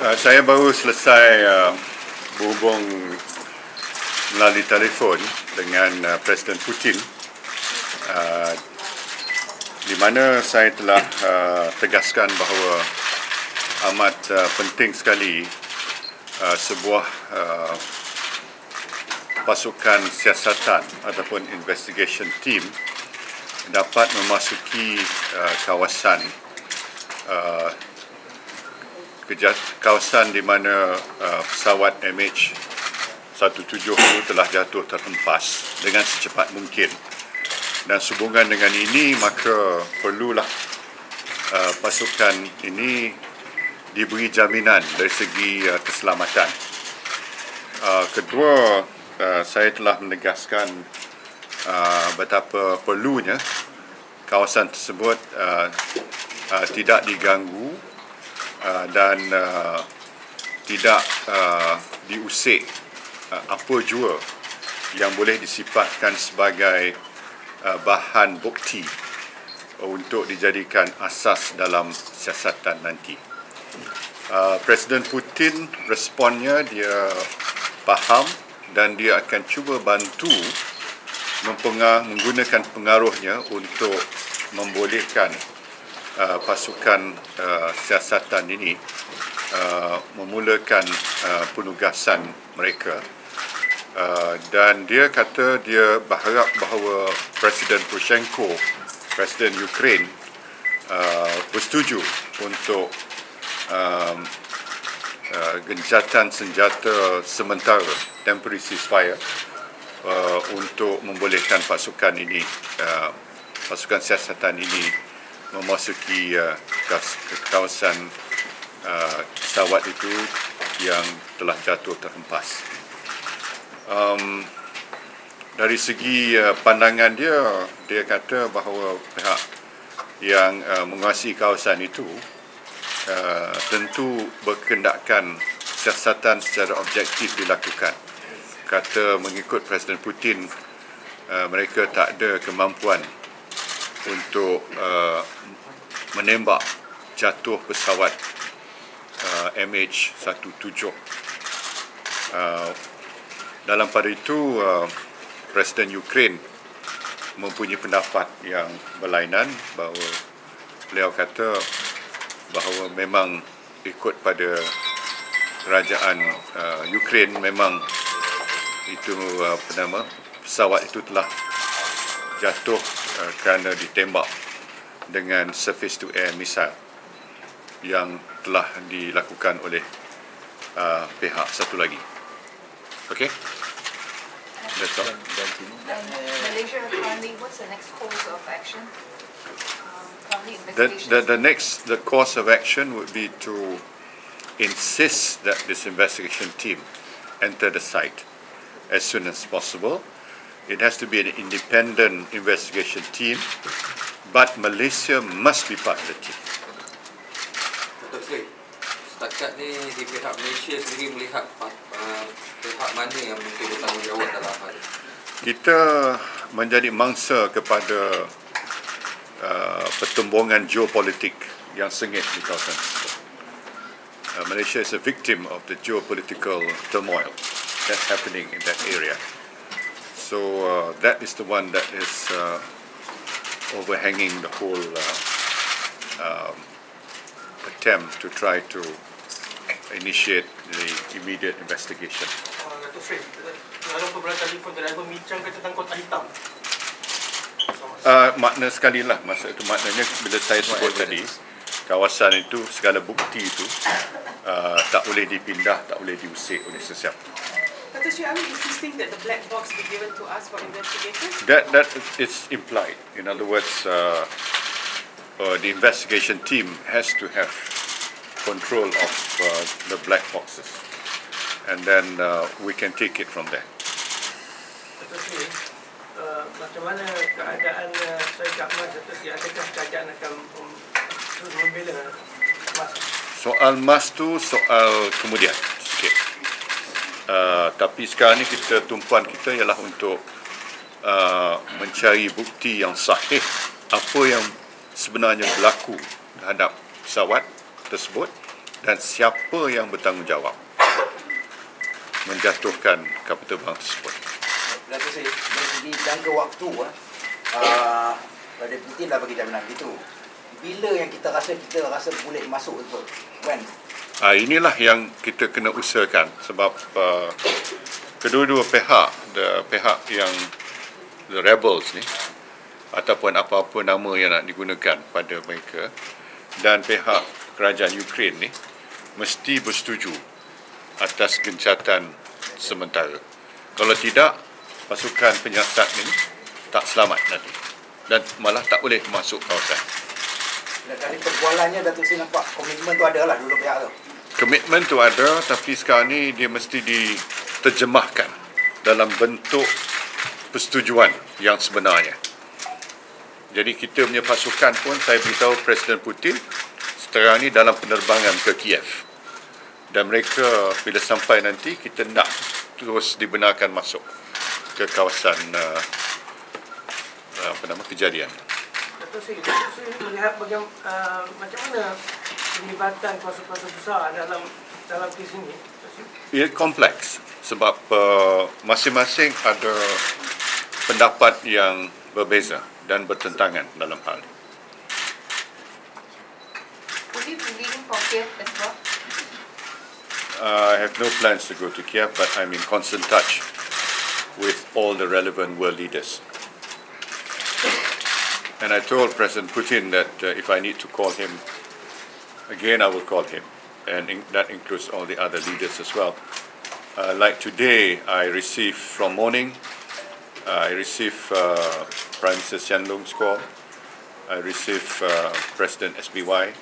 Uh, saya baru selesai uh, berhubung melalui telefon dengan uh, Presiden Putin. Uh, di mana saya telah uh, tegaskan bahawa amat uh, penting sekali uh, sebuah uh, pasukan siasatan ataupun investigation team dapat memasuki uh, kawasan uh, kawasan di mana uh, pesawat MH17 itu telah jatuh terhempas dengan secepat mungkin. Dan sehubungan dengan ini maka perlulah uh, pasukan ini diberi jaminan dari segi uh, keselamatan. Uh, kedua, uh, saya telah menegaskan uh, betapa perlunya kawasan tersebut uh, uh, tidak diganggu Uh, dan uh, tidak uh, diusik uh, apa jua yang boleh disifatkan sebagai uh, bahan bukti untuk dijadikan asas dalam siasatan nanti. Uh, Presiden Putin responnya dia faham dan dia akan cuba bantu menggunakan pengaruhnya untuk membolehkan uh, pasukan uh, siasatan ini uh, memulakan uh, penugasan mereka. Uh, dan dia kata dia berharap bahawa Presiden Poroshenko, Presiden Ukraine uh, bersetuju untuk um, uh, gencatan senjata sementara, temporary ceasefire, uh, untuk membolehkan pasukan ini, uh, pasukan siasatan ini memasuki uh, kawasan uh, pesawat itu yang telah jatuh terhempas. Um, dari segi uh, pandangan dia, dia kata bahawa pihak yang uh, menguasai kawasan itu uh, tentu berkendakan siasatan secara objektif dilakukan. Kata mengikut Presiden Putin, uh, mereka tak ada kemampuan untuk uh, menembak jatuh pesawat uh, MH17. Uh, dalam pada itu, uh, Presiden Ukraine mempunyai pendapat yang berlainan bahawa beliau kata bahawa memang ikut pada kerajaan uh, Ukraine memang itu uh, apa nama pesawat itu telah jatuh uh, kerana ditembak dengan surface to air missile yang telah dilakukan oleh uh, pihak satu lagi. Okay? That's all. Malaysia currently, what's the next course of action? Um, The, the, the next, the course of action would be to insist that this investigation team enter the site as soon as possible. It has to be an independent investigation team, but Malaysia must be part of the team. Setakat ni di pihak Malaysia sendiri melihat uh, pihak mana yang mungkin bertanggungjawab dalam hal ini? Kita menjadi mangsa kepada uh, pertumbungan geopolitik yang sengit di kawasan. Uh, Malaysia is a victim of the geopolitical turmoil that's happening in that area. So uh, that is the one that is uh, overhanging the whole uh, um, attempt to try to initiate the immediate investigation. Uh. Uh, makna sekali lah masa itu maknanya bila saya sebut tadi kawasan itu segala bukti itu uh, tak boleh dipindah tak boleh diusik oleh sesiapa Dr. Sri, are we insisting that the black box be given to us for investigation? that that is implied in other words uh, uh, the investigation team has to have control of uh, the black boxes and then uh, we can take it from there Dato' Sri, uh, macam mana keadaan uh, Syed Ahmad Dato' Sri, adakah kerajaan akan um, terus membela Mas? Soal mas tu soal kemudian sikit. Uh, tapi sekarang ni kita tumpuan kita ialah untuk uh, mencari bukti yang sahih apa yang sebenarnya berlaku terhadap pesawat tersebut dan siapa yang bertanggungjawab menjatuhkan capital bank tersebut. Dato' Sri, dari segi jangka waktu ah, uh, Putin dah bagi jaminan gitu. Bila yang kita rasa kita rasa boleh masuk itu? When? Ah, inilah yang kita kena usahakan sebab uh, kedua-dua pihak, the pihak yang the rebels ni ataupun apa-apa nama yang nak digunakan pada mereka dan pihak kerajaan Ukraine ni mesti bersetuju atas gencatan sementara. Kalau tidak, pasukan penyiasat ni tak selamat nanti dan malah tak boleh masuk kawasan. Dan dari perbualannya Dato' Sri nampak komitmen tu ada lah dua pihak tu. Komitmen tu ada tapi sekarang ni dia mesti diterjemahkan dalam bentuk persetujuan yang sebenarnya. Jadi kita punya pasukan pun saya beritahu Presiden Putin sekarang ni dalam penerbangan ke Kiev. Dan mereka bila sampai nanti kita nak terus dibenarkan masuk ke kawasan uh, apa nama kejadian. Dato' Sri, Dato' Sri melihat bagaimana, uh, macam mana penglibatan kuasa-kuasa besar dalam dalam kes ini. Ia kompleks sebab uh, masing-masing ada pendapat yang berbeza dan bertentangan dalam hal ini. Will you be leaving for Kiev as well? Uh, I have no plans to go to Kiev, but I'm in constant touch with all the relevant world leaders. And I told President Putin that uh, if I need to call him again, I will call him. And in, that includes all the other leaders as well. Uh, like today, I received from morning, uh, I received uh, Prime Minister Xian Lung's call. I received uh, President SBY.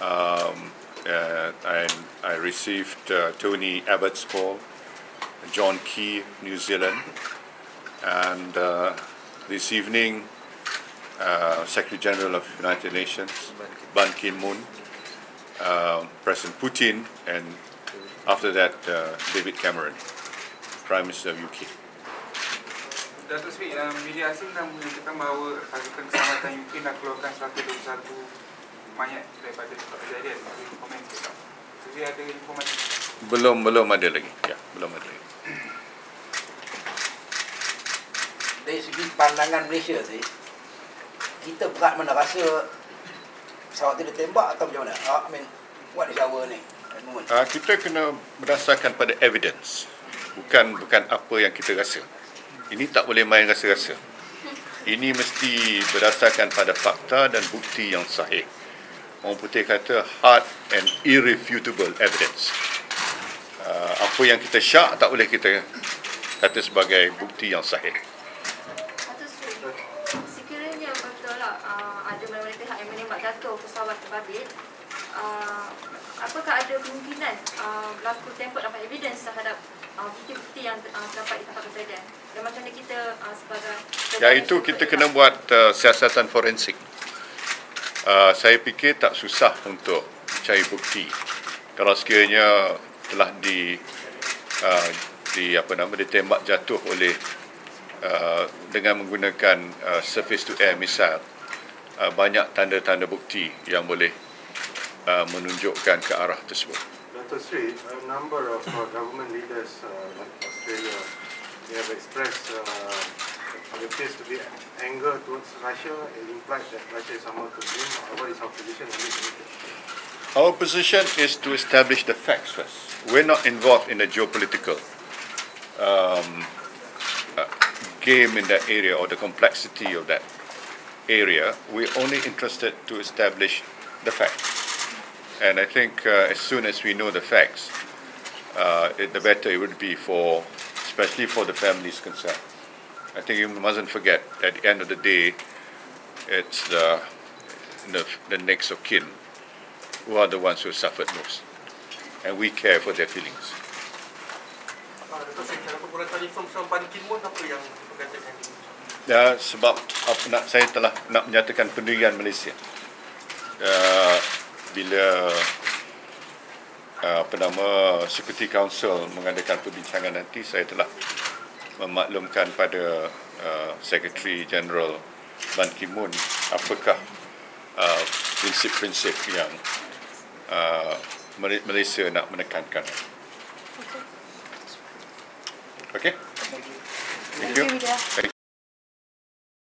Um, uh, and I received uh, Tony Abbott's call, John Key, New Zealand, and uh, this evening, uh, Secretary General of United Nations, Ban Ki-moon, uh, President Putin, and after that, uh, David Cameron, Prime Minister of UK. Datuk Sri, um, media asing dah menyatakan bahawa Pasukan Keselamatan UK nak keluarkan 121 mayat daripada tempat kejadian. Ada komen? Sri ada informasi? Belum belum ada lagi. Ya, belum ada lagi. Dari segi pandangan Malaysia sih, kita berat mana rasa pesawat tu ditembak atau macam mana? Ah, I mean, what is our ni? Uh, kita kena berdasarkan pada evidence. Bukan bukan apa yang kita rasa. Ini tak boleh main rasa-rasa. Ini mesti berdasarkan pada fakta dan bukti yang sahih. Orang putih kata hard and irrefutable evidence. Uh, apa yang kita syak tak boleh kita kata sebagai bukti yang sahih. Dato' Sri, sekiranya betul lah uh, ada mana-mana pihak yang menembak jatuh terbabit, uh, apakah ada kemungkinan uh, berlaku tempat dapat evidence terhadap uh, bukti-bukti yang uh, terdapat di tempat kejadian? Dan macam mana kita uh, sebagai... Ya itu kita kena buat uh, siasatan forensik. Uh, saya fikir tak susah untuk cari bukti. Kalau sekiranya telah di uh, di apa nama ditembak jatuh oleh uh, dengan menggunakan uh, surface to air missile uh, banyak tanda-tanda bukti yang boleh uh, menunjukkan ke arah tersebut. Dr. Sri, a number of uh, government leaders uh, like Australia, they have expressed uh, what appears to be anger towards Russia implied that Russia is someone to blame. What is our position on this? Our position is to establish the facts first. We're not involved in the geopolitical um, uh, game in that area or the complexity of that area. We're only interested to establish the facts. And I think uh, as soon as we know the facts, uh, it, the better it would be for, especially for the families concerned. I think you mustn't forget, at the end of the day, it's the, the, the next of kin who are the ones who suffered most. And we care for their feelings. Dato' Sri, dalam perbualan telefon bersama Ban Ki-moon apa yang berkaitan dengan Ya, sebab apa nak saya telah nak menyatakan pendirian Malaysia. Uh, bila uh, apa nama Security Council mengadakan perbincangan nanti saya telah memaklumkan pada uh, Secretary General Ban Ki-moon apakah uh, prinsip-prinsip yang uh, Mal- Malaysia nak menekankan. Okey? Thank you. Thank you,